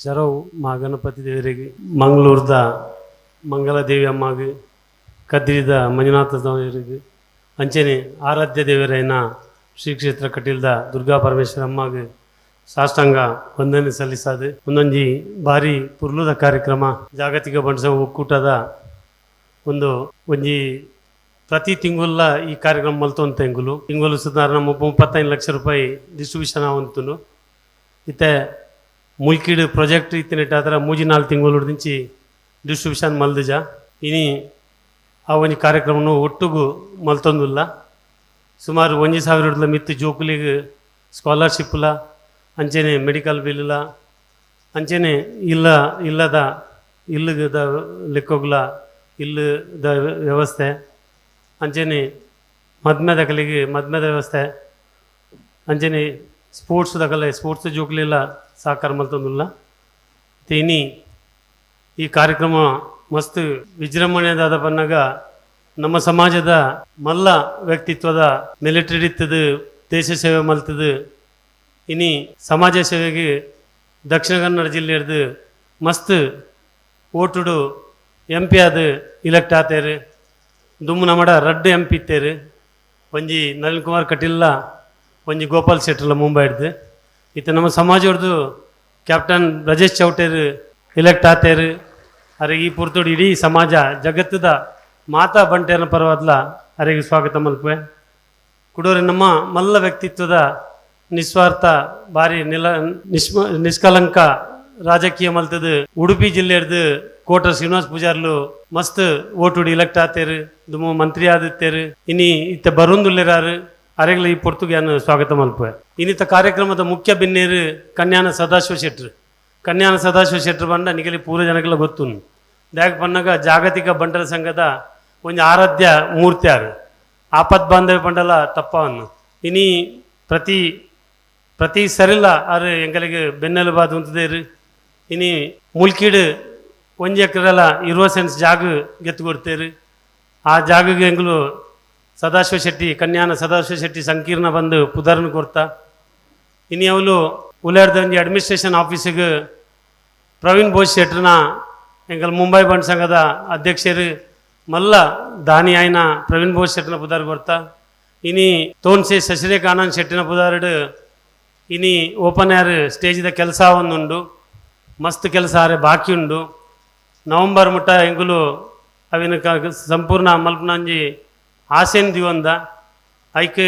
ಶರವು ಮಾ ಗಣಪತಿ ದೇವರಿಗೆ ಮಂಗಳೂರದ ಮಂಗಲದೇವಿ ಅಮ್ಮಗೆ ಕದ್ರಿದ ಮಂಜುನಾಥ ದೇವರಿಗೆ ಅಂಚನೆ ಆರಾಧ್ಯ ದೇವರೈನ ಶ್ರೀ ಕ್ಷೇತ್ರ ಕಟೀಲ್ದ ದುರ್ಗಾ ಪರಮೇಶ್ವರ ಅಮ್ಮಗೆ ಸಾಷ್ಟಾಂಗ ವಂದನೆ ಸಲ್ಲಿಸಾದೆ ಒಂದೊಂಜಿ ಭಾರಿ ಪುರ್ಲುದ ಕಾರ್ಯಕ್ರಮ ಜಾಗತಿಕ ಬಂಡಸ ಒಕ್ಕೂಟದ ಒಂದು, ಒಂಜಿ ಪ್ರತಿ ತಿಂಗುಲ್ಲ ಈ ಕಾರ್ಯಕ್ರಮ ಮಲ್ತೊಂದು ತಿಂಗಳು ತಿಂಗುಲು ಸುಧಾರಣ ಮುಪ್ಪ ಮುಪ್ಪತ್ತೈದು ಲಕ್ಷ ರೂಪಾಯಿ ಡಿಸ್ಟ್ರಿಬ್ಯೂಷನ್ ಆವಂತುನು. ಇತ್ತೆ ಮುಲ್ಕಿಡ್ ಪ್ರಾಜೆಕ್ಟ್ ಇತ್ತಿನಿಟ್ಟಾದ್ರೆ ಮೂಜಿ ನಾಲ್ಕು ತಿಂಗಳು నుంచి ಡಿಸ್ಟ್ರಿಬ್ಯೂಷನ್ ಮಲ್ದಿಜ. ಇನಿ ಆ ಒಂಜಿ ಕಾರ್ಯಕ್ರಮನು ಒಟ್ಟುಗು ಮಲ್ತೊಂದುಲ್ಲ. ಸುಮಾರು ಒಂಜಿ ಹಿಡಿದ ಮಿತ್ತು ಜೋಕುಲಿಗೆ ಸ್ಕಾಲರ್ಶಿಪ್ಲ, ಅಂಚೆನೆ ಮೆಡಿಕಲ್ ಬಿಲ್ಲ, ಅಂಚೆನೆ ಇಲ್ಲ, ಇಲ್ಲದ ಇಲ್ಲದ ಲೆಕ್ಕಗಳ ಇಲ್ಲದ ವ್ಯವಸ್ಥೆ, ಅಂಚೆನೆ ಮದ್ಮೆದ ಕಲೆಗೆ ಮದ್ಮೆದ ವ್ಯವಸ್ಥೆ, ಅಂಚೆನೆ ಸ್ಪೋರ್ಟ್ಸ್ ದಕಲೆ ಸ್ಪೋರ್ಟ್ಸ್ ಜೋಕ್ಲೆಲ್ಲ. ಸಹಕಾರ ಮಲ್ತೊಂದುಲ್ಲ. ತೇನಿ ಈ ಕಾರ್ಯಕ್ರಮ ಮಸ್ತ್ ವಿಜೃಂಭಣೆದಾದ ಪನ್ನಗ ನಮ್ಮ ಸಮಾಜದ ಮಲ್ಲ ವ್ಯಕ್ತಿತ್ವದ ಮಿಲಿಟರಿತ್ತದು ದೇಶ ಸೇವೆ ಮಲ್ತದು. ಇನಿ ಸಮಾಜ ಸೇವೆಗೆ ದಕ್ಷಿಣ ಕನ್ನಡ ಜಿಲ್ಲೆಯದು ಮಸ್ತ್ ಓಟುಡು ಎಂ ಪಿ ಆದ ಇಲೆಕ್ಟ್ ಆತೇರು. ದುಮ್ಮು ನಮ್ಮಡ ರಡ್ಡು ಎಂ ಪಿ ಇತ್ತೇರು. ಒಂಜಿ ನಳಿನ್ ಕುಮಾರ್ ಕಟೀಲ್ಲ ಒಂಜಿ ಗೋಪಾಲ್ ಶೆಟ್ರಲ್ಲ ಮುಂಬೈ ಹಿಡ್ದು ಇತ್ತ ನಮ್ಮ ಸಮಾಜವ್ರದ್ದು ಕ್ಯಾಪ್ಟನ್ ರಜೇಶ್ ಚೌಟೇರ್, ಇಲೆಕ್ಟ್ ಆತೇರು ಅರೆ ಈ ಪುರ್ತೋಡು ಇಡೀ ಸಮಾಜ, ಜಗತ್ತದ ಮಾತಾ ಬಂಟೇನ ಪರವಾದ್ಲ ಅರೆಗೆ ಸ್ವಾಗತ ಮಲ್ಪೆ ಕುಡೋರೆ ನಮ್ಮ ಮಲ್ಲ ವ್ಯಕ್ತಿತ್ವದ ನಿಸ್ವಾರ್ಥ ಬಾರಿ ನಿಲ ನಿಷ್ಕಲಂಕ ರಾಜಕೀಯ ಮಲ್ತದ ಉಡುಪಿ ಜಿಲ್ಲೆಯರ್ದು ಕೋಟ ಶ್ರೀನಿವಾಸ್ ಪೂಜಾರ್ಲು ಮಸ್ತ್ ಓಟುಡಿ ಇಲೆಕ್ಟ್ ಆತೇರು, ದುಮು ಮಂತ್ರಿ ಆದಿತ್ತೇರು, ಇನಿ ಇತ್ತ ಬರುಂದುಲ್ಲೆರಾರು ಅರೆಗ್ಲ ಈ ಪೊರ್ತುಗ್ಯಾನು ಸ್ವಾಗತ ಮಲ್ಪ ಇನ್ನಿತ ಕಾರ್ಯಕ್ರಮದ ಮುಖ್ಯ ಬಿನ್ನೇರು ಕನ್ಯಾನ ಸದಾಶಿವ ಶೆಟ್ರು. ಕನ್ಯಾನ ಸದಾಶಿವ ಶೆಟ್ರು ಬಂಡ ನಿಗಲಿ ಪೂರ ಜನಗಳ ಗೊತ್ತು ದ್ಯಾಗ ಬಂದಾಗ ಜಾಗತಿಕ ಬಂಟರ ಸಂಘದ ಒಂದು ಆರಾಧ್ಯ ಮೂರ್ತಿಯಾರು ಆಪತ್ ಬಾಂಧವ್ಯ ಪಂಡಲ ತಪ್ಪವನ್ನು. ಇನಿ ಪ್ರತಿ ಪ್ರತಿ ಸರಿಲ್ಲ ಆರು ಎಂಗಳಿಗೆ ಬೆನ್ನೆಲುಬಾದು ಉಂತದೇರು ಇನಿ ಮುಲ್ಕಿಡು ಒಂಜಿ ಎಕರೆಲ್ಲ ಇರುವ ಸೆನ್ಸ್ ಜಾಗ ಗೆತ್ತು ಕೊಡ್ತೇರು ಆ ಜಾಗಗೆ ಎಂಗ್ಲು ಸದಾಶಿವ ಶೆಟ್ಟಿ, ಕನ್ಯಾನ ಸದಾಶಿವ ಶೆಟ್ಟಿ ಸಂಕೀರ್ಣ ಬಂದು ಪುದರ್ನ ಕೊರ್ತ ಇನ್ನು ಅವಳು ಉಲಾರ್ದಂಜಿ ಅಡ್ಮಿನಿಸ್ಟ್ರೇಷನ್ ಆಫೀಸಿಗೆ ಪ್ರವೀಣ್ ಬೋಸ್ ಶೆಟ್ರನ ಎಂಗಲ್ ಮುಂಬೈ ಬಂಡ್ ಸಂಘದ ಅಧ್ಯಕ್ಷರು ಮಲ್ಲ ದಾನಿ ಆಯ್ನ ಪ್ರವೀಣ್ ಬೋಸ್ ಶೆಟ್ಟಿನ ಪುದಾರ್ ಕೊರ್ತ ಇನಿ ತೋನ್ಸೆ ಶಶಿರೇಖಾನಂದ್ ಶೆಟ್ಟಿನ ಪುದಾರ್ಡ್ ಇನಿ ಓಪನ್ ಏರ್ ಸ್ಟೇಜ್ದ ಕೆಲಸ ಒಂದುಂಡು, ಮಸ್ತ್ ಕೆಲಸ ಆರೆ ಬಾಕಿ ಉಂಡು. ನವಂಬರ್ ಮುಟ್ಟ ಎಂಗುಲು ಅವಿನ ಸಂಪೂರ್ಣ ಮಲ್ಪನಂಜಿ ಆಸೆನ್ ದಿವಂದ, ಐಕ್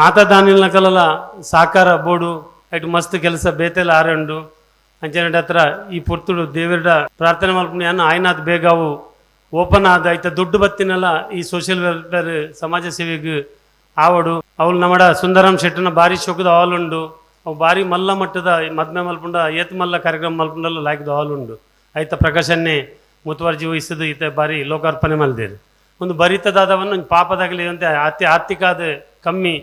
ಮಾತಾದಾನಿಲ್ನ ಕಲಲ ಸಾಕಾರ ಬೋಡು, ಐಟ್ ಮಸ್ತ್ ಕೆಲಸ ಬೇತೆಲ್ಲ ಆರಂಡು ಅಂಚನೆ ಹತ್ರ ಈ ಪುರ್ತುಡು ದೇವರಡ ಪ್ರಾರ್ಥನೆ ಮಲ್ಪನಿ ಅನ್ನ ಆಯ್ನಾದ್ ಬೇಗಾವು ಓಪನ್ ಆದ ಐತ ದುಡ್ಡು ಬತ್ತಿನಲ್ಲ ಈ ಸೋಷಿಯಲ್ ವೆಲ್ಫೇರ್ ಸಮಾಜ ಸೇವೆಗೆ ಆವಡು. ಅವಳು ನಮ್ಮಡ ಸುಂದರಂ ಶೆಟ್ಟನ ಭಾರಿ ಶೋಕದ ಹಾಲುಂಡು ಅವು ಭಾರಿ ಮಲ್ಲ ಮಟ್ಟದ ಮದ್ಮೆ ಮಲ್ಪುಂಡ, ಏತ್ ಮಲ್ಲ ಕಾರ್ಯಕ್ರಮ ಮಲ್ಪುಂಡಲ್ಲ ಲಾಯ್ಕದ ಹಾಲುಂಡು ಐತ ಪ್ರಕಾಶನ್ನೇ ಮುತುವರ್ಜಿ ವಹಿಸದು ಈತ ಬಾರಿ ಲೋಕಾರ್ಪಣೆ ಮಲ್ದೇರು. ಒಂದು ಭರಿತದಾದವನ್ನು ಪಾಪದಾಗಲಿ ಅಂತ ಅತಿ ಆರ್ಥಿಕಾದ ಕಮ್ಮಿ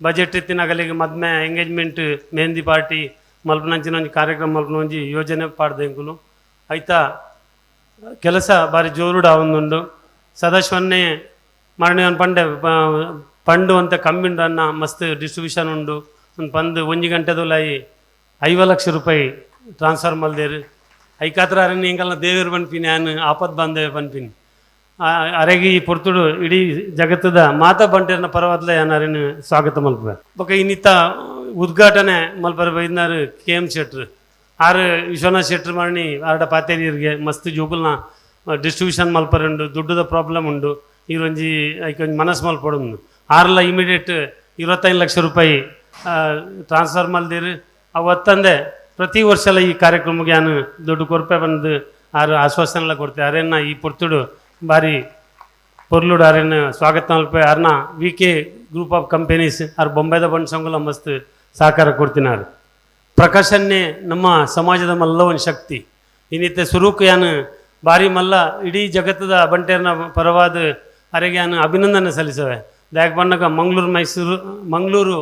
ಬಜೆಟ್ ಇತ್ತಿನಾಗಲಿಗೆ ಮದ್ಮೆ ಎಂಗೇಜ್ಮೆಂಟ್ ಮೆಹಂದಿ ಪಾರ್ಟಿ ಮಲ್ಪನಂಚಿನ ಒಂದು ಕಾರ್ಯಕ್ರಮ ಮಲ್ಪನ ಒಂಜಿ ಯೋಜನೆ ಪಾಡ್ದೆಂಕುಲು ಐತ ಕೆಲಸ ಬಾರಿ ಜೋರುಡ ಒಂದುಂಡು. ಸದಾಶಿವನ್ನೇ ಮರಣ ಪಂಡೆ ಪಂಡು ಅಂತ ಕಮ್ಮಿಂಡು ಅನ್ನ ಮಸ್ತ್ ಡಿಸ್ಟ್ರಿಬ್ಯೂಷನ್ ಉಂಡು. ಒಂದು ಪಂದು ಒಂಜಿ ಗಂಟೆದೊಲಾಯಿ ಐವ ಲಕ್ಷ ರೂಪಾಯಿ ಟ್ರಾನ್ಸ್ಫರ್ ಮಲ್ದೇರು. ಐಕಾತ್ರ ಅರಣ್ಯ ಹಿಂಗೆಲ್ಲ ದೇವರು ಬನ್ಪಿನಿ ಆಪತ್ ಬಂದೇ ಪನ್ಪಿನಿ ಅರೆಗೆ ಪೊರ್ತುಡು ಇಡೀ ಜಗತ್ತದ ಮಾತಾ ಬಂಟೇರ್ನ ಪರವಾದ್ಲ ಅರಣ್ಯ ಸ್ವಾಗತ ಮಲ್ಪ ಬೊಕ ಇನ್ನಿತ್ತ ಉದ್ಘಾಟನೆ ಮಲ್ಪರ ಬೈದ್ನಾರು ಕೆ ಎಂ ಶೆಟ್ರ್. ಆರು ವಿಶ್ವನಾಥ್ ಶೆಟ್ರ್ ಮರಣಿ ಆರ್ಡ ಪಾತೇರಿಯರಿಗೆ ಮಸ್ತ್ ಜೋಕುಲ್ನ ಡಿಸ್ಟ್ರಿಬ್ಯೂಷನ್ ಮಲ್ಪರುಂಡು ದುಡ್ಡುದ ಪ್ರಾಬ್ಲಮ್ ಉಂಡು ಇರೊಂಜಿ ಐಕೊಂಜಿ ಮನಸ್ ಮಲ್ಪಡು ಆರ್ಲ ಇಮಿಡಿಯೇಟ್ ಇರುವತ್ತೈದು ಲಕ್ಷ ರೂಪಾಯಿ ಟ್ರಾನ್ಸ್ಫರ್ ಮಲ್ದಿರು. ಅವತ್ತಂದೆ ಪ್ರತಿ ವರ್ಷಲ ಈ ಕಾರ್ಯಕ್ರಮಕ್ಕೆ ನಾನು ದುಡ್ಡು ಕೊರಪೆ ಬಂದು ಆರು ಆಶ್ವಾಸನೆ ಎಲ್ಲ ಕೊಡ್ತೇವೆ ಅರೇನ ಈ ಪೊರ್ತುಡು ಬಾರಿ ಪೊರ್ಲುಡ್ ಅರೇನ ಸ್ವಾಗತ ಮಲ್ಪೆ ಅರ್ನ V K group of companies R ಬೊಂಬೆದ ಬಂಡ್ ಸಂಘಲ ಮಸ್ತ್ ಸಹಕಾರ ಕೊಡ್ತಿನಾರು. ಪ್ರಕಾಶನ್ನೇ ನಮ್ಮ ಸಮಾಜದ ಮಲ್ಲ ಒಂದು ಶಕ್ತಿ. ಇನ್ನಿತ್ತೆ ಸುರೂಕ್ ಯಾನು ಭಾರಿ ಮಲ್ಲ ಇಡೀ ಜಗತ್ತದ ಬಂಟೇರ್ನ ಪರವಾದ ಅರೆಗೆ ಯಾನು ಅಭಿನಂದನೆ ಸಲ್ಲಿಸವೆ. ದ್ಯಾಕ್ ಬಣ್ಣಗ ಮಂಗಳೂರು ಮೈಸೂರು, ಮಂಗಳೂರು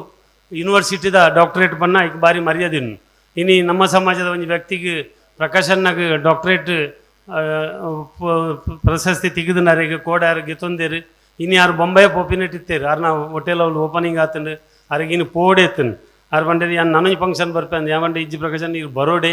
ಯೂನಿವರ್ಸಿಟಿದ ಡಾಕ್ಟರೇಟ್ ಬಣ್ಣ ಈಗ ಭಾರಿ ಮರ್ಯಾದಿನ. ಇನ್ನು ನಮ್ಮ ಸಮಾಜದ ಒಂದು ವ್ಯಕ್ತಿಗೆ ಪ್ರಕಾಶನ್ನಾಗ ಡಾಕ್ಟರೇಟ್ ಪ್ರಶಸ್ತಿ ತೆಗೆದು ಈಗ ಕೋಡ್ಯಾರ ಗೆತ್ತೊಂದೇರು ಇನ್ನು ಯಾರು ಬೊಂಬೈ ಪೋಪಿನೆಟ್ ಇತ್ತೇರು. ಯಾರು ನಾವು ಹೋಟೆಲ್ ಅವ್ರು ಓಪನಿಂಗ್ ಆತಂಡು ಅವ್ರಿಗೆ ಇನ್ನು ಪೋಡೆ ಎತ್ತನು ಅವ್ರು ಬಂಡೇರಿ ಯಾನ್ ನನಗೆ ಫಂಕ್ಷನ್ ಬರ್ಪೇನು ಯಾವ ಯಾವಂಡೆ ಇಜ್ಜಿ ಪ್ರಕಾಶನ್ ಈಗ ಬರೋಡೆ.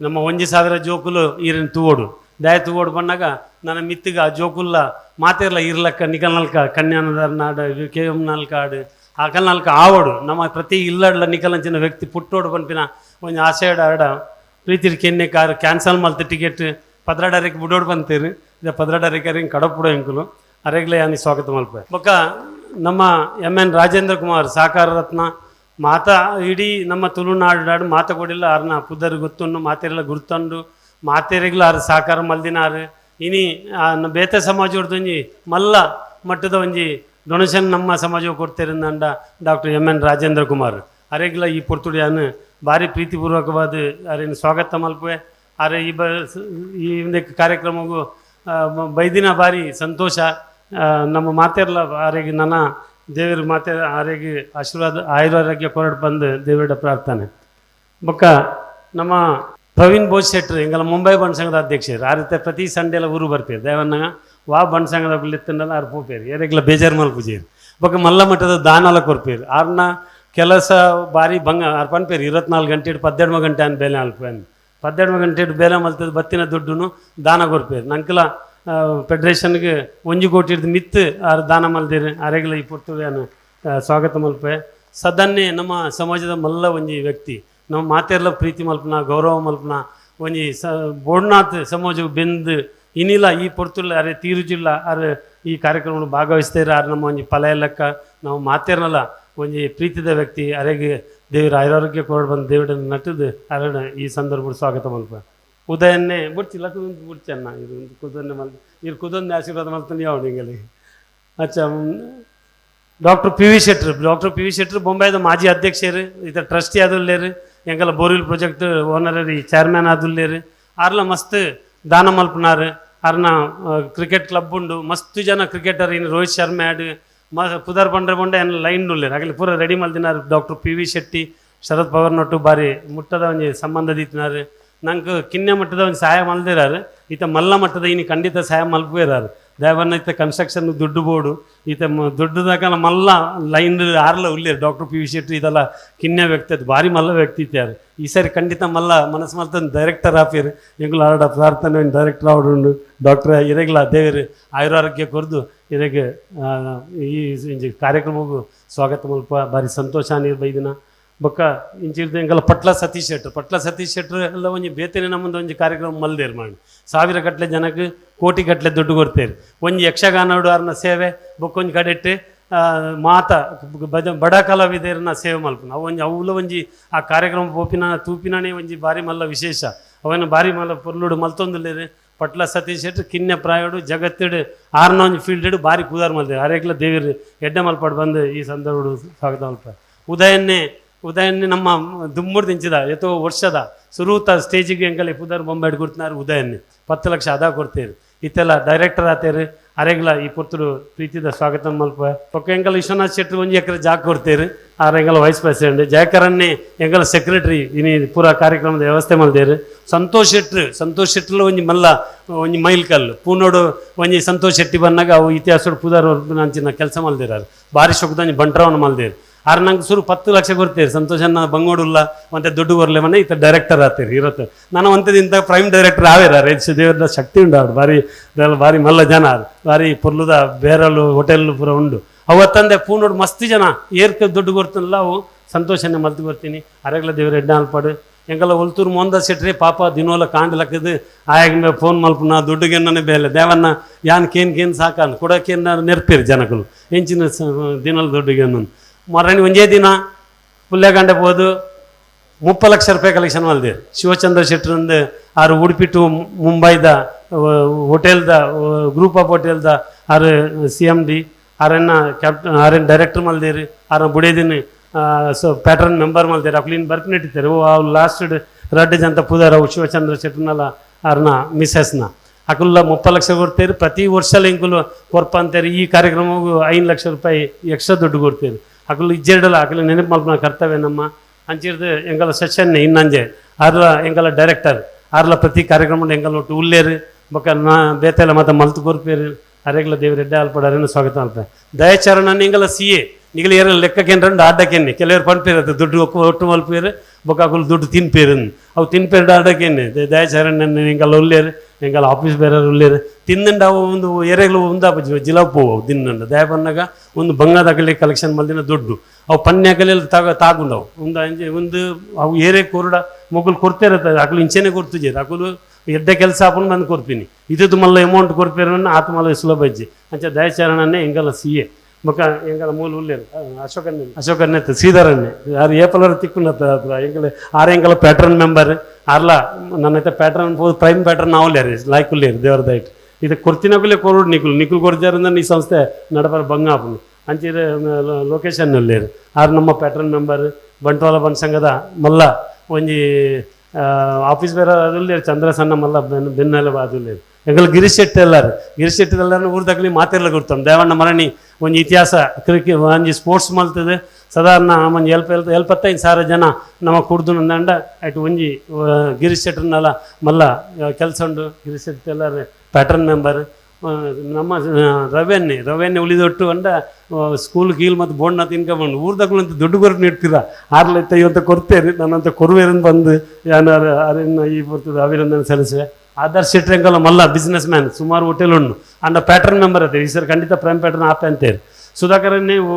ನಮ್ಮ ಒಂಜಿ ಸಾವಿರ ಜೋಕುಲು ಈರಿನ ತೂಗೋಡು ದಯ ತೂಗೋಡು ಬಂದಾಗ ನನ್ನ ಮಿತ್ತಿಗೆ ಆ ಜೋಕುಲ್ಲ ಮಾತೆರ್ಲ ಇರ್ಲಕ್ಕ ನಿಕಲ್ ನಲ್ಕ ಕನ್ಯಾನದ ನಾಡು, ಕೆ ಎಂ ನಾಲ್ಕಾಡು, ಆಕಲ್ ನಾಲ್ಕ ಆವಡು. ನಮ್ಮ ಪ್ರತಿ ಇಲ್ಲಡ್ಲ ನಿಕಲಂಚಿನ ವ್ಯಕ್ತಿ ಪುಟ್ಟೋಡು ಬಂಪಿನ ಒಂಜಿ ಆಸೆ ಆಡ ಪ್ರೀತಿ ಕೆನ್ನೆ ಕಾರ್ ಕ್ಯಾನ್ಸಲ್ ಮಲ್ತ ಟಿಕೆಟ್ ಪದ್ರಾಡರಿಗೆ ಬುಡೋಡ್ ಬಂತೀರಿ. ಇದು ಪದ್ರಾಡರಿಗೆ ಕಡಪುಡು ಎಂಕುಲು ಅರೆಗ್ಲೇ ಯಾನಿ ಸ್ವಾಗತ ಮಲ್ಪೆ ಬೊಕ್ಕ ನಮ್ಮ ಎಂ ಎನ್ ರಾಜೇಂದ್ರ ಕುಮಾರ್, ಸಾಕಾರ ರತ್ನ, ಮಾತ ಇಡೀ ನಮ್ಮ ತುಳುನಾಡು ಮಾತ ಕೊಡಿಲ್ಲ, ಅರ್ನ ಪುದರ್ ಗೊತ್ತುಂಡು, ಮಾತೆರೆಲ್ಲ ಗುರ್ತಂಡು, ಮಾತೆರೆಗ್ಲ ಅರ್ ಸಹಕಾರ ಮಲ್ದಿನಾರು. ಇನಿ ಬೇತೆ ಸಮಾಜ ಒಂಜಿ ಮಲ್ಲ ಮಟ್ಟದ ಒಂಜಿ ಡೊನೇಷನ್ ನಮ್ಮ ಸಮಾಜ ಕೊಡ್ತಿರಂದ doctor M N Rajendra Kumar. ಅರೆಗ್ಲ ಈ ಪೊರ್ತುಡಿಯಾನು ಭಾರಿ ಪ್ರೀತಿಪೂರ್ವಕವಾದ ಅರೇನು ಸ್ವಾಗತ ಮಲ್ಪುವೆ. ಅರೆ ಈ ಬ ಈ ಒಂದು ಕಾರ್ಯಕ್ರಮಗೂ ಬೈದಿನ ಬಾರಿ ಸಂತೋಷ ನಮ್ಮ ಮಾತೆರ್ಲ ಆರೆಗೆ ನನ್ನ ದೇವರ ಮಾತೆ ಆರೆಗೆ ಆಶೀರ್ವಾದ, ಆಯುರಾರೋಗ್ಯ ಕೊರಡು ಬಂದು ದೇವರ ಪ್ರಾರ್ಥನೆ. ಬೊಕ್ಕ ನಮ್ಮ ಪ್ರವೀಣ್ ಬೋಸ್ ಶೆಟ್ರು, ಹಿಂಗೆಲ್ಲ ಮುಂಬೈ ಬಣ್ಣ ಸಂಘದ ಅಧ್ಯಕ್ಷರು, ಆ ರೀತಿ ಪ್ರತಿ ಸಂಡೆಲ್ಲ ಊರು ಬರ್ತೀರಿ ದೇವನ್ನ ವಾ ಬಣ್ಣ ಸಂಘದ ಬಿಲ್ಲಿತ್ತಂಡಲ್ಲ ಅವ್ರು ಪೋಪೇರು ಯಾರಿಗೆಲ್ಲ ಬೇಜಾರು ಮಲ್ಪುಜೇರು ಬೊಕ್ಕ ಮಲ್ಲ ಮಠದ ದಾನಲ ಕೊರ್ಪೇರಿ. ಆರ್ನ ಕೆಲಸ ಭಾರಿ ಭಂಗ ಅರ್ಪಣ್ಪೇರಿ ಪನ್ಪೇರು, ಇರತ್ನಾಲ್ಕು ಗಂಟೆ ಪದ್ದೆಡ್ಮ ಗಂಟೆ ಅನ್ ಬೇಲೆ ಅಲ್ಪೇನು ಪದ್ದೆಡ್ಮ ಗಂಟೆ ಬೇಲೆ ಮಲ್ತದ ಬತ್ತಿನ ದುಡ್ಡುನು ದಾನ ಕೊರ್ಪೇರು ನಂಕಲ ಫೆಡ್ರೇಷನ್ಗೆ ಒಂಜಿ ಕೋಟಿ ಹಿಡ್ದು ಮಿತ್ ಆರು ದಾನ ಮಲ್ದಿರು. ಅರೆಗ್ಲ ಈ ಪುರ್ತುಳಿಯನ್ನು ಸ್ವಾಗತ ಮಲ್ಪೆ. ಸದನ್ನೇ ನಮ್ಮ ಸಮಾಜದ ಮಲ್ಲ ಒಂಜಿ ವ್ಯಕ್ತಿ. ನಮ್ಮ ಮಾತೆರ್ಲ ಪ್ರೀತಿ ಮಲ್ಪನ, ಗೌರವ ಮಲ್ಪನ, ಒಂಜಿ ಸ ಬೋಡ್ನಾಥ್ ಸಮಾಜ ಬೆಂದು ಇನ್ನಿಲ್ಲ ಈ ಪೊರ್ತುಲ್ಲ ಅರೆ ತೀರುಜಿಲ್ಲ ಅರೆ ಈ ಕಾರ್ಯಕ್ರಮ ಭಾಗವಹಿಸ್ತಾರೆ ಅರೆ ನಮ್ಮ ಒಂಜಿ ಪಲಯ ಲೆಕ್ಕ ನಾವು ಮಾತೇರ್ನಲ್ಲ ಒಂಜಿ ಪ್ರೀತಿದ ವ್ಯಕ್ತಿ ಅರೆಗೆ ದೇವರ ಆಯುರಾರೋಗ್ಯ ಕೋರ್ಡ್ ಬಂದು ದೇವರನ್ನು ನಟದು ಅರಣ ಈ ಸಂದರ್ಭ ಸ್ವಾಗತ ಮಲ್ಪ ಉದಯನ್ನೇ ಬಿಡ್ತಿಲ್ಲ ಬಿಡ್ತಿ ಅನ್ನ ಇದು ಕುದನ್ನೆ ಮಲ್ ಇರು ಕುದೊಂದು ಆಶೀರ್ವಾದ ಮಲ್ತಾನೆ ಯಾವ ನಿಂಗಲ್ಲಿ ಅಚ್ಚಾ ಡಾಕ್ಟರ್ ಪಿ ವಿ ಶೆಟ್ರು, ಡಾಕ್ಟರ್ ಪಿ ವಿ ಶೆಟ್ರು ಬೊಂಬೈದ ಮಾಜಿ ಅಧ್ಯಕ್ಷರು ಇದು ಟ್ರಸ್ಟಿ ಆದುಲ್ಲೇರು ಎಂಕಲ ಬೋರ್ವೆಲ್ ಪ್ರಾಜೆಕ್ಟ್ ಓನರ್ ಚೇರ್ಮನ್ ಆದುಲ್ಲೇರು ಆರ್ಲ ಮಸ್ತ್ ದಾನ ಮಲ್ಪನಾರು. ಅರ್ನ ಕ್ರಿಕೆಟ್ ಕ್ಲಬ್ ಉಂಡು. ಮಸ್ತ್ ಜನ ಕ್ರಿಕೆಟರ್ ಇನ್ನು ರೋಹಿತ್ ಶರ್ಮಾ ಆಡು ಮ ಪುದರ್ ಬಂಡ್ರೆ ಬಂಡೆ ಏನು ಲೈನ್ ಉಳ್ಳೇರು ಆಗಲಿ ಪೂರ ready ಮಲ್ದಿನಾರು doctor P V Shetty Sharath power nut ಬಾರಿ ಮುಟ್ಟದ ಒಂಜಿ ಸಂಬಂಧ ದೀತಿನಾರು ನಂಗೆ ಕಿನ್ನೆ ಮಟ್ಟದ ಒಂದು ಸಹಾಯ ಮಲ್ದಿರಾರು. ಈತ ಮಲ್ಲ ಮಟ್ಟದ ಇನ್ನು ಖಂಡಿತ ಸಹಾಯ ಮಲ್ಪೇರಾರು ದೇವನ್ನ ಈತ ಕನ್ಸ್ಟ್ರಕ್ಷನ್ ದುಡ್ಡು ಬೋಡು. ಈತ ದುಡ್ಡುದಾಗ ಮಲ್ಲ ಲೈನ್ ಆರ್ಲ ಉಳ್ಳೇರು ಡಾಕ್ಟರ್ ಪಿ ವಿ ಶೆಟ್ಟಿ ಇದೆಲ್ಲ ಕಿನ್ನೆ ವ್ಯಕ್ತಿ ಅದು ಭಾರಿ ಮಲ್ಲ ವ್ಯಕ್ತಿ ಇತ್ತಾರು ಈ ಸರಿ ಖಂಡಿತ ಮಲ್ಲ ಮನಸ್ಸು ಮಲ್ತಂದು ಡೈರೆಕ್ಟರ್ ಆಫೀರ್. ಎಂಗುಲು ಆರ್ಡ ಪ್ರಾರ್ಥನೆ ಡೈರೆಕ್ಟರ್ ಆವಡುಂಡು. ಡಾಕ್ಟರ್ ಇರಗಿಲ್ಲ ದೇವರು ಆಯುರಾರೋಗ್ಯ ಕೊರ್ದು. ಆ, ಈ ಇಂಜಿ ಕಾರ್ಯಕ್ರಮಕ್ಕೂ ಸ್ವಾಗತ ಮುಲ್ಪ ಭಾರಿ ಸಂತೋಷ ನೀರು ಬೈದಿನ ಬೊಕ್ಕ ಇಂಚಿರ್ದಂಗೆಲ್ಲ ಪಟ್ಲ ಸತೀಶ್ ಶೆಟ್ರು. ಪಟ್ಲ ಸತೀಶ್ ಶೆಟ್ರು ಎಲ್ಲ ಒಂಜಿ ಬೇತೇನೆ ನಮ್ಮದು ಒಂಜಿ ಕಾರ್ಯಕ್ರಮ ಮಲ್ದೇರು ಮಾಡಿ. ಸಾವಿರ ಗಟ್ಟಲೆ ಜನಕ್ಕೆ ಕೋಟಿ ಗಟ್ಟಲೆ ದುಡ್ಡು ಕೊಡ್ತೇವೆ ಒಂಜಿ ಯಕ್ಷಗಾನಡು ಅವ್ರನ್ನ ಸೇವೆ ಬೊಕ್ಕೊಂಜಿ ಕಡೆಟ್ಟು ಮಾತ ಬಜ ಬಡ ಕಲಾವಿದರನ್ನ ಸೇವೆ ಮಲ್ಪನ ಒಂಜಿ ಅವುಲ ಒಂಜಿ ಆ ಕಾರ್ಯಕ್ರಮ ಪೋಪಿನ ತೂಪಿನೇ ಒಂಜಿ ಭಾರಿ ಮಲ್ಲ ವಿಶೇಷ. ಅವನ ಭಾರಿ ಮಲ್ಲ ಪೊರ್ಲುಡು ಮಲ್ತೊಂದುಲ್ಲೇರು. ಪಟ್ಲ ಸತೀಶ್ ಶೆಟ್ಟಿ ಕಿನ್ನೆ ಪ್ರಾಯೋಡು, ಜಗತ್ತಿಡು ಆರ್ನ ಒಂಜಿ ಫೀಲ್ಡ್ ಭಾರಿ ಕೂದಾರ್ ಮಲ್ದೇರು ಅರೇಕ್ಲ ದೇವಿರು ಎಡ್ಡೆ ಮಲ್ಪಾಡು ಬಂದು ಈ ಸಂದರ್ಭ ಸ್ವಾಗತ ಮಲ್ಪ ಉದಯನ್ನೇ ಉದಯನ್ನೇ ನಮ್ಮ ದುಮ್ಮುಡು ದಿಂಚಿದ, ಎತ್ತೋ ವರ್ಷದ ಸುರೂತ ಸ್ಟೇಜಿಗೆ ಎಂಕಲೆ ಪುದಾರ್ ಬೊಂಬೆ ಗುರ್ತನಾರು ಉದಯನ್ನೇ. ಪತ್ತು ಲಕ್ಷ ಅದ ಕೊಡ್ತೀರಿ. ಇತ್ತೆಲ್ಲ ಡೈರೆಕ್ಟರ್ ಆತೇರು ಅರೆಗ್ಲ ಈ ಪುತ್ರ ಪ್ರೀತಿದ ಸ್ವಾಗತ ಮಲ್ಪ ಪಕ್ಕ ಎಂಕಲ್ ವಿಶ್ವನಾಥ್ ಶೆಟ್ಟಿ ಒಂಜಿ ಎಕರೆ ಜಾಗ ಕೊಡ್ತೀರಿ. ಆರ ಎಂಕಲ್ ವೈಸ್ ಪ್ರೆಸಿಡೆಂಟ್ ಜಯಕರನ್ನೇ ಎಂಕಲ್ ಸೆಕ್ರೆಟರಿ ಇನಿ ಪೂರ ಕಾರ್ಯಕ್ರಮದ ವ್ಯವಸ್ಥೆ ಮಲ್ದೇರು ಸಂತೋಷ್ ಶೆಟ್ಟರು ಸಂತೋಷ್ ಶೆಟ್ಟರು ಒಂಜಿ ಮಲ್ಲ, ಒಂಜಿ ಮೈಲ್ ಕಲ್ಲು. ಪೂನೋಡು ಒಂಜಿ ಸಂತೋಷ್ ಶೆಟ್ಟಿ ಬಂದಾಗ ಅವು ಇತಿಹಾಸ ಪುದರ್ ಅಂಚಿನ ಕೆಲಸ ಮಲ್ದಿರಾರು ಭಾರಿ ಶೊಕ್ಕದ ಬಂಟ್ರವನ್ನು ಮಲ್ದೇರು ಆರು ನಂಗೆ ಸುರು ಪತ್ತು ಲಕ್ಷ ಕೊಡ್ತೀರಿ. ಸಂತೋಷನ ಬಂಗೋಡುಲ್ಲ, ಮತ್ತೆ ದುಡ್ಡು ಬರಲಿ ಮನೆ ಈತ ಡೈರೆಕ್ಟರ್ ಆತೀರಿ ಇರುತ್ತೆ ನಾನು ಒಂತದಿಂದ ಪ್ರೈಮ್ ಡೈರೆಕ್ಟರ್ ಆವೇರ ರೇಜ್ ದೇವ್ರದ ಶಕ್ತಿ ಉಂಡು ಅವ್ರು ಭಾರಿ ಭಾರಿ ಮಲ್ಲ ಜನ ಅದು. ಭಾರಿ ಪುರ್ಲುದ ಬೇರಲು ಹೋಟೆಲ್ ಪೂರ ಉಂಡು ಅವತ್ತಂದೆ ಪೂನೋಡು ಮಸ್ತ್ ಜನ. ಏರ್ಕ ದುಡ್ಡು ಕೊಡ್ತೀನಲ್ಲ ಅವು. ಸಂತೋಷನೇ ಮಲ್ತು ಬರ್ತೀನಿ. ಅರೆಗ್ಲ ದೇವ್ರ ಎಡ್ಡ ಅಲ್ಪಾಡು ಹೆಂಗಲ್ಲ ಒಲ್ತೂರು ಮೊಂದ ಸಿಟ್ರಿ, ಪಾಪ ದಿನೋಲ ಕಾಂಡ್ಲಕ್ಕದು ಆಯಾಗ ಫೋನ್ ಮಲ್ಪನ ದುಡ್ಡುಗೆನ್ನೇ ಬೇಲೆ. ದೇವನ್ನ ಯಾನ್ ಕೇನ್ ಕೇನ್ ಸಾಕಾನ್ ಕೊಡೋಕೇನ ನೆರ್ಪೇರಿ ಜನಗಳು. ಎಂಚಿನ ಸ- ದಿನಲ ದುಡ್ಡುಗೆನ್ನು ಮರಣಿ ಒಂದೇ ದಿನ ಪುಲ್ಯಗಂಡೆ ಹೋದು ಮುಪ್ಪ ಲಕ್ಷ ರೂಪಾಯಿ ಕಲೆಕ್ಷನ್ ಮಲ್ದೆ ಶಿವಚಂದ್ರ ಶೆಟ್ಟರಂದು ಆರು ಉಡುಪಿ ಟು ಮುಂಬೈದ ಹೋಟೆಲ್ದ ಗ್ರೂಪ್ ಆಫ್ ಹೋಟೆಲ್ದ ಆರು ಸಿ ಎಂ ಡಿ ಆರನ್ನ ಕ್ಯಾಪ್ಟನ್ ಆರನ್ ಡೈರೆಕ್ಟರ್ ಮಲ್ದೇರಿ ಆರ ಬುಡೇದಿನ ಸೊ ಪ್ಯಾಟರ್ನ್ ಮೆಂಬರ್ ಮಲ್ದೇರಿ ಅಕ್ಲಿನ್ ಬರ್ಪಿನಿಟ್ಟಿದ್ದಾರೆ ಓ ಅವ್ರು ಲಾಸ್ಟ್ ರಡ್ಡ್ ಜಂತ ಪೂದಾರ ಅವು ಶಿವಚಂದ್ರ ಶೆಟ್ಟರ್ನಲ್ಲ ಅವ್ರನ್ನ ಮಿಸ್ಸಸ್ನ ಅಕುಲ್ಲ ಮುಪ್ಪ ಲಕ್ಷ ಕೊಡ್ತೀರಿ ಪ್ರತಿ ವರ್ಷ ಇಂಕುಲು ಕೊರ್ಪ ಅಂತಾರೆ ಈ ಕಾರ್ಯಕ್ರಮಗೂ ಐದು ಲಕ್ಷ ರೂಪಾಯಿ ಎಕ್ಸ್ಟ್ರಾ ದುಡ್ಡು ಕೊಡ್ತೇರಿ ಅಕುಲು ಇಜ್ಜೆರಡಲ್ಲ ಅಕಲು ನೆನಪು ಮಲ್ಪನ ಕರ್ತವ್ಯ ನಮ್ಮ. ಅಂಚಿರ್ದು ಎಂಗಲ ಸೆಷನ್ ಇನ್ನಂಜೆ. ಆರ್ಲ ಎಂಗಲ ಡೈರೆಕ್ಟರ್. ಆರ್ಲ ಪ್ರತಿ ಕಾರ್ಯಕ್ರಮ ಎಂಗಲ ಒಟ್ಟು ಉಲ್ಲೇರು. ಬೊಕ್ಕ ನಾ ಬೇತೆಲ್ಲ ಮತ್ತೆ ಮಲ್ತು ಕೊರ್ಪೇರು. ಅರೆಗ್ಲ ದೇವ್ರ ಎಡ್ಡೆ ಅಲ್ಪಡಾರೇನು ಸ್ವಾಗತ ಅಲ್ಪ ದಯಚರಣ ಎಂಗಲ ಸಿ ಎ. ನಿಗಲ ಏರ ಲೆಕ್ಕಕ್ಕೇನ್ರಂಡು ಆಡ್ಡಕ್ಕೇನೆ ಕೆಲವರು ಪಂಪಿರತ್ತೆ ದುಡ್ಡು ಒಕ್ಕು ಒಟ್ಟು ಮಲ್ಪೇರು. ಬೊಕಾಕುಲು ದುಡ್ಡು ತಿನ್ಪೇರನ್. ಅವು ತಿನ್ಪೇರು ಆಡಕ್ಕೇನೆ ನನ್ನ ಎಂಕಲ್ಲ ಉಳ್ಳೇರು ಎಂಕಲ್ಲ ಆಫೀಸ್ ಬೇರೆ ಉಳ್ಳೇರು ತಿನ್ನಂಡ ಅವು ಒಂದು ಏರೆಗಳು ಉಂದ ಜಿಲಾಪು ಅವು ತಿನ್ನಂಡ ದಯ ಬಂದಾಗ ಒಂದು ಬಂಗಾದಕಲಿ ಕಲೆಕ್ಷನ್ ಮಲ್ದಿನ ದುಡ್ಡು. ಅವು ಪನ್ಯಾಕಲಿ ತಾಗ ತಾಗುಂಡವು ಒಂದು ಅಂಜೆ ಒಂದು ಅವು ಏರೆ ಕೊರಡ ಮೊಗಲು ಕೊಡ್ತಿರತ್ತೆ ಅಕಲು ಇಂಚೆನೆ ಕೊಡ್ತಿಜೆ ಅಕಲು ಎಡ್ಡೆ ಕೆಲಸ ಹಾಕೊಂಡು ನಾನು ಕೊಡ್ತೀನಿ ಇದು ಮಲ್ಲ ಅಮೌಂಟ್ ಕೊಡ್ಪೇರನ್ನ ಆತ ಮಲ್ಲ ಸುಲಭ ಇಜ್ಜಿ. ಅಂಚ ದಯಾಚರಣನೇ ಎಂಗಲ್ಲ ಸಿ ಎ ಬೊಕ ಎಂಗಲ ಮೂಲ ಉಳ್ಳೇರು ಅಶೋಕನ್ನೆ ಅಶೋಕನ್ನೆ ಶ್ರೀಧರನ್ನೇ ಯಾರು ಏಪಲರ ತಿಕ್ಕುನತ್ತ ಹತ್ರ ಎಂಗಲ ಆರು ಎಂಗಲ ಪ್ಯಾಟ್ರನ್ ಮೆಂಬರ್ ಆರ್ಲ ನನ್ನೈತೆ ಪ್ಯಾಟ್ರನ್ ಪ್ರೈಮ್ ಪ್ಯಾಟ್ರನ್ ಅವಲ್ಲೇರಿ ಲಾಯ್ಕ್ ಉಳ್ಳೇರು ದೇವರ ದಯಟ್ ಇದು ಕೊರ್ತಿನಕುಲೆ ಕೊರುಡು ನಿಕುಲು ನಿಕುಲು ಕೊರ್ಜಾರಿಂದ ಈ ಸಂಸ್ಥೆ ನಡಪರ ಬಂಗಾಪುನು ಅಂಚಿರ ಲೊಕೇಶನ್ ಉಳ್ಳೇರು ಆರು ನಮ್ಮ ಪ್ಯಾಟ್ರನ್ ಮೆಂಬರ್ ಬಂಟ್ವಾಳ ಬನ್ ಸಂಘದ ಮಲ್ಲ ಒಂಜಿ ಆಫೀಸ್ ಬೇರೆ ಅದುಲ್ಲೇರು ಚಂದ್ರ ಸಣ್ಣ ಮಲ್ಲ ಬೆನ್ ಬೆನ್ನೆಲ್ಲ ಅದುಲ್ಲೇರು ಎಂಗಲ್ ಗಿರೀಶ್ ಶೆಟ್ಟಿ ಎಲ್ಲಾರು ಗಿರೀಶ್ ಶೆಟ್ಟಿ ಎಲ್ಲರೂ ಊರ್ದಾಗಲಿ ಮಾತೆಲ್ಲ ಕೊಡ್ತಾನೆ ದೇವಣ್ಣ ಮರಣಿ ಒಂಜಿ ಇತಿಹಾಸ ಕ್ರಿಕೆಟ್ ಒಂಜಿ ಸ್ಪೋರ್ಟ್ಸ್ ಮಲ್ತದೆ ಸಾಧಾರಣ ಒಂಜಿ ಎಲ್ಪ ಎಲ್ಪ ಎಲ್ಪತ್ತೈದು ಸಾವಿರ ಜನ ನಮ್ಮ ಕುಡ್ದು ನಂದಂಡ ಆಯ್ತು ಒಂಜಿ ಆ, ಗಿರೀಶ್ ಶೆಟ್ರನ್ನೆಲ್ಲ ಮಲ್ಲ ಕೆಲಸ ಉಂಡು ಗಿರೀಶ್ ಶೆಟ್ಟಿ ಎಲ್ಲರೂ ಪ್ಯಾಟರ್ನ್ ಮೆಂಬರ್ ನಮ್ಮ ರವೆನ್ನೆ ರವೆನ್ನೆ ಉಳಿದೊಟ್ಟು ಅಂಡ ಸ್ಕೂಲ್ ಗೀಲ್ ಮತ್ತು ಬೋಣ್ಣ ತಿನ್ಕೊಂಬಂಡು ಅಂತ ದುಡ್ಡು ಕೊರಟು ನೀಡ್ತೀರಾ ಆರ್ಲೈತೆ ಇವಂತ ಕೊರ್ತೇರಿ ನನ್ನಂತ ಕೊರುವೇರನ್ ಬಂದು ಯಾರು ಅರಿನ ಈ ಬರ್ತದೆ ಅಭಿನಂದನೆ ಸಲ್ಲಿಸುವೆ. ಆದರ್ಶ್ ಮಲ್ಲ ಬಿಸ್ನೆಸ್ ಮ್ಯಾನ್ ಸುಮಾರು ಹೋಟೆಲ್ ಉಣ್ಣು ಅಂಡ ಪ್ಯಾಟರ್ನ್ ಮೆಂಬರ್ ಅದೇ, ಈ ಸರ್ ಖಂಡಿತ ಪ್ರೇಮ್ ಪ್ಯಾಟರ್ನ್ ಆಪೆ ಅಂತೇರಿ ಸುಧಾಕರ್ ನೀವು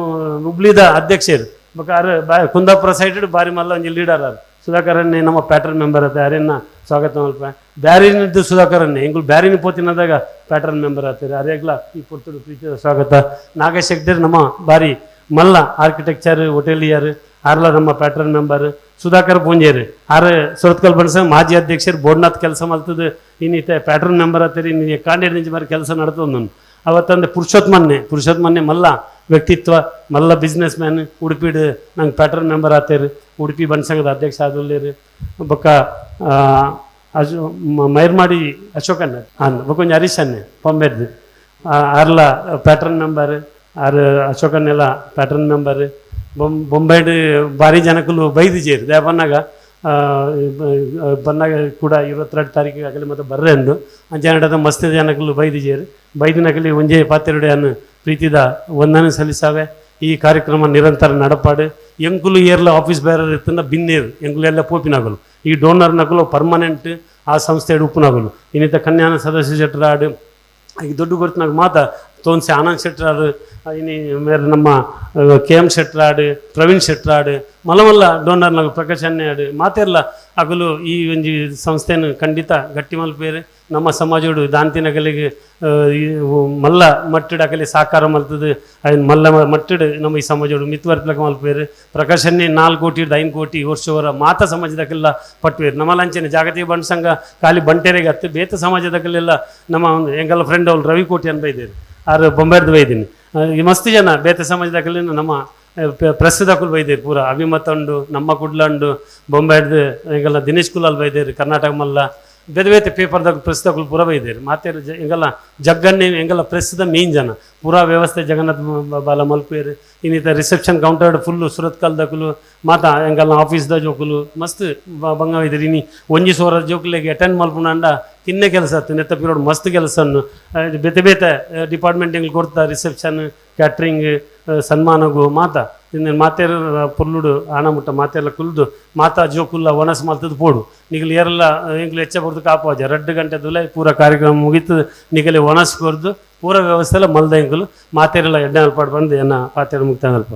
ಹುಬ್ಳಿದ ಅಧ್ಯಕ್ಷರು ಬೇಕಾದ್ರೆ ಬಾ, ಕುಂದಾಪುರ ಸೈಡ್ ಬಾರಿ ಮಲ್ಲ ಒಂಜಿ ಲೀಡರ್ ಅದು ಸುಧಾಕರನ್ನೇ ನಮ್ಮ ಪ್ಯಾಟರ್ನ್ ಮೆಂಬರ್ ಆತ. ಯಾರೇನ ಸ್ವಾಗತ ಮಲ್ಪ ಬ್ಯಾರಿನಿದ್ದು ಸುಧಾಕರನ್ನೇ ಹಿಂಗ್ ಬ್ಯಾರಿನ ಪೋತಿನದಾಗ ಪ್ಯಾಟರ್ನ್ ಮೆಂಬರ್ ಆತೀರಿ. ಅರೆಗ್ಲ ಈ ಪುರ್ತುಡು ಪ್ರೀತಿಯ ಸ್ವಾಗತ. ನಾಗೇಶ್ ನಮ್ಮ ಬಾರಿ ಮಲ್ಲ ಆರ್ಕಿಟೆಕ್ಚರ್ ಹೋಟೆಲಿಯರ್ ಆರ್ಲ ನಮ್ಮ ಪ್ಯಾಟರ್ನ್ ಮೆಂಬರ್, ಸುಧಾಕರ್ ಪೂಂಜೇರಿ. ಆರ್ ಸುರತ್ಕಲ್ ಬಣಸ ಮಾಜಿ ಅಧ್ಯಕ್ಷರು ಬೋರ್ಡ್ನಾಥ್ ಕೆಲಸ ಮಲ್ತದ ಇನ್ನಿತ ಪ್ಯಾಟರ್ನ್ ಮೆಂಬರ್ ಆತೀರಿ. ನೀ ಕಾಂಡೇಡ್ ನಿಂಜ್ ಮಾರಿ ಕೆಲಸ ನಡ್ತದ ನಾನು. ಅವತ್ತಂದೆ ಪುರುಷೋತ್ಮನ್ನೆ ಪುರುಷೋತ್ಮನ್ನೆ ಮಲ್ಲ ವ್ಯಕ್ತಿತ್ವ, ಮಲ್ಲ ಬಿಸ್ನೆಸ್ ಮ್ಯಾನ್ ಉಡುಪಿಡ್ ನಂಗೆ ಪ್ಯಾಟ್ರನ್ ಮೆಂಬರ್ ಆತೇರಿ. ಉಡುಪಿ ಬಣ್ಸಂಗದ ಅಧ್ಯಕ್ಷ ಆದಲ್ಲೇರಿ ಬೊಕ್ಕ ಮ- ಮೈರ್ಮಾಡಿ ಅನ್ನ ಬೊಕೊಂಜಿ ಹರೀಶ್ ಅನ್ನೆ ಪೊಂಬೆರ್ದು. ಅರ್ಲ ಪ್ಯಾಟ್ರನ್ ಮೆಂಬರ್ ಆರ್ ಅಶೋಕನ್ನೆಲ್ಲ ಪ್ಯಾಟ್ರನ್ ಮೆಂಬರ್ ಬೊಂ, ಬೊಂಬೈಡ್ ಭಾರಿ ಜನಕ್ಕೂ ಬೈದು ಜೇರು ದೇ ಬಂದಾಗ ಆ, ಬ- ಬಂದಾಗ ಕೂಡ ಇವತ್ತೆರಡು ತಾರೀಕಿಗೆ ಆಗಲಿ ಮತ್ತು ಬರ್ರೆ ಅಂದು. ಅಂಜನಡದ ಮಸ್ತ್ ಜನಕ್ಕಲು ಬೈದಿಜೇರು. ಬೈದಿನಕಲಿ ಒಂಜೇ ಪಾತ್ರೆಡೆ ಅನ್ನು ಪ್ರೀತಿದ ವಂದನೆ ಸಲ್ಲಿಸಾವೆ. ಈ ಕಾರ್ಯಕ್ರಮ ನಿರಂತರ ನಡಪಾಡು. ಎಂಕುಲು ಏರ್ಲ ಆಫೀಸ್ ಬೇರೆ ಇರ್ತಂದ ಬಿನ್ನೇರು. ಎಂಕುಲು ಎಲ್ಲ ಪೋಪಿನಾಗಲು ಈ ಡೋನರ್ ನಕಲು ಪರ್ಮನೆಂಟ್ ಆ ಸಂಸ್ಥೆ ಉಪ್ಪುನಾಗಲು ಇನ್ನಿತ ಕನ್ಯಾನ ಸದಸ್ಯ ಶೆಟ್ರಾಡು ಈಗ ದೊಡ್ಡ ಗುರುತಿನಾಗ ಮಾತ ತೋನ್ಸಿ ಆನಂದ್ ಶೆಟ್ರಾಡು ಇನ್ನು ಮೇರೆ ನಮ್ಮ ಕೆ ಎಂ ಶೆಟ್ರಾಡು, ಪ್ರವೀಣ್ ಶೆಟ್ರಾಡು, ಮಲಮಲ್ಲ ಡೋನರ್ನಾಗ ಪ್ರಕಾಶ್ ಅನ್ಯಾಡು ಮಾತೆಲ್ಲ ಅಗಲು ಈ ಒಂಜಿ ಸಂಸ್ಥೆಯನ್ನು ಖಂಡಿತ ಗಟ್ಟಿ ಮಲ್ಪೇರು. ನಮ್ಮ ಸಮಾಜಡು ಈ ಮಲ್ಲ ಮಟ್ಟಿಡ್ ಅಕಲಿ ಸಾಕಾರ ಮಲ್ತದು ಅದನ್ನು ಮಲ್ಲ ಮಟ್ಟಿಡ್ ನಮ್ಮ ಈ ಸಮಾಜಡು ಮಲ್ಪೇರೆ. ಮಲ್ಪೇರು ಪ್ರಕಾಶನ್ನೇ ನಾಲ್ಕು ಕೋಟಿ ಐದು ಕೋಟಿ ವರ್ಷವರ ಮಾತ ಸಮಾಜದಕ್ಕೆಲ್ಲ ಪಟ್ಟುವೇರು ನಮ್ಮ ಲಂಚನೆ ಜಾಗತಿಕ ಬಂಡ್ ಸಂಘ ಖಾಲಿ ಬಂಟೆರೆಗೆ ಹತ್ತು ಬೇತ ಸಮಾಜದಕ್ಕೆಲ್ಲ ನಮ್ಮ ಒಂದು ಎಂಗಲ್ ಫ್ರೆಂಡ್ ಅವ್ರು ರವಿ ಕೋಟಿ ಅಂತ ಬೈದೇರು ಆರು ಬೊಂಬೆರ್ದು ಬೈದೀನಿ. ಈ ಮಸ್ತ್ ಜನ, ಬೇತೆ ಸಮಾಜದಕ್ಕೆಲ್ಲ ನಮ್ಮ ಪ್ರಸ್ತುತ ಕುಲ್ ಬೈದೇರಿ ಪೂರ. ಅಭಿಮತ ಉಂಡು ನಮ್ಮ ಕುಡ್ಲ ಉಂಡು ಬೊಂಬೆಡ್ದು ಈಗೆಲ್ಲ ದಿನೇಶ್ ಕುಲಾಲ್ ಬೈದೇರಿ, ಕರ್ನಾಟಕ ಮಲ್ಲ. ಬೇರೆ ಪೇಪರ್ದಾಗ ಪ್ರಸ್ತುತಗಳು ಪೂರ ಇದೆ. ಮಾತೇ ಜ ಎಂಗೆಲ್ಲ ಜಗ್ಗನ್ನೇ ಹೆಂಗಲ್ಲ ಪ್ರಸ್ತುತ ಮೇನ್ ಜನ. ಪೂರಾ ವ್ಯವಸ್ಥೆ ಜಗನ್ನಾಥ ಬಾಲ ಮಲ್ಪೇರು ಇನ್ನಿತ ರಿಸೆಪ್ಷನ್ ಕೌಂಟರ್ ಫುಲ್ಲು ಸುರತ್ ಕಾಲ್ದಕುಲು, ಮಾತ ಹೆಂಗಲ್ಲ ಆಫೀಸ್ದ ಜೋಕುಲು, ಮಸ್ತ್ ಬಂಗ ಇದ್ರಿ ಇನಿ ಒಂಜಿ ಸೋರ ಜೋಕುಲೆಗೆ ಅಟೆಂಡ್ ಮಲ್ಪುನಂಡ ತಿನ್ನ ಕೆಲಸ ನೆತ್ತ ಪಿರೋಡು ಮಸ್ತ್ ಕೆಲಸ ಬೇತೆ ಬೇತೆ ಡಿಪಾರ್ಟ್ಮೆಂಟ್ ಎಂಗ್ಲು ಕೊಡ್ತಾ ರಿಸೆಪ್ಷನ್ ಕ್ಯಾಟ್ರಿಂಗ್ ಸನ್ಮಾನಗು ಮಾತ. ಇನ್ನೇನು ಮಾತೇರ ಪುಲ್ಲುಡು ಆಣ ಮುಟ್ಟ ಮಾತೆಲ್ಲ ಕುಲ್ದು, ಮಾತಾ ಜೋಕುಲ್ಲ ಒಣಸ್ ಮಲ್ತದ್ದು ಪೋಡು. ನಿಗಲು ಏರೆಲ್ಲ ಎಂಗ್ಲು ಹೆಚ್ಚ ಬರ್ದು ಕಾಪಾಜ ಎರಡು ಗಂಟೆ ದುಲೆ ಪೂರ ಕಾರ್ಯಕ್ರಮ ಮುಗೀತು. ನಿಗಲಿ ಒಣಸ್ ಕೊರ್ದು ಪೂರ ವ್ಯವಸ್ಥೆ ಎಲ್ಲ ಮಲ್ದ ಹಿಂಗಲು ಮಾತೇರೆಲ್ಲ ಎಡ್ಡೆ ಅಲ್ಪ ಬಂದು, ಏನ ಪಾತೆರ ಮುಕ್ತ ಅಲ್ಪ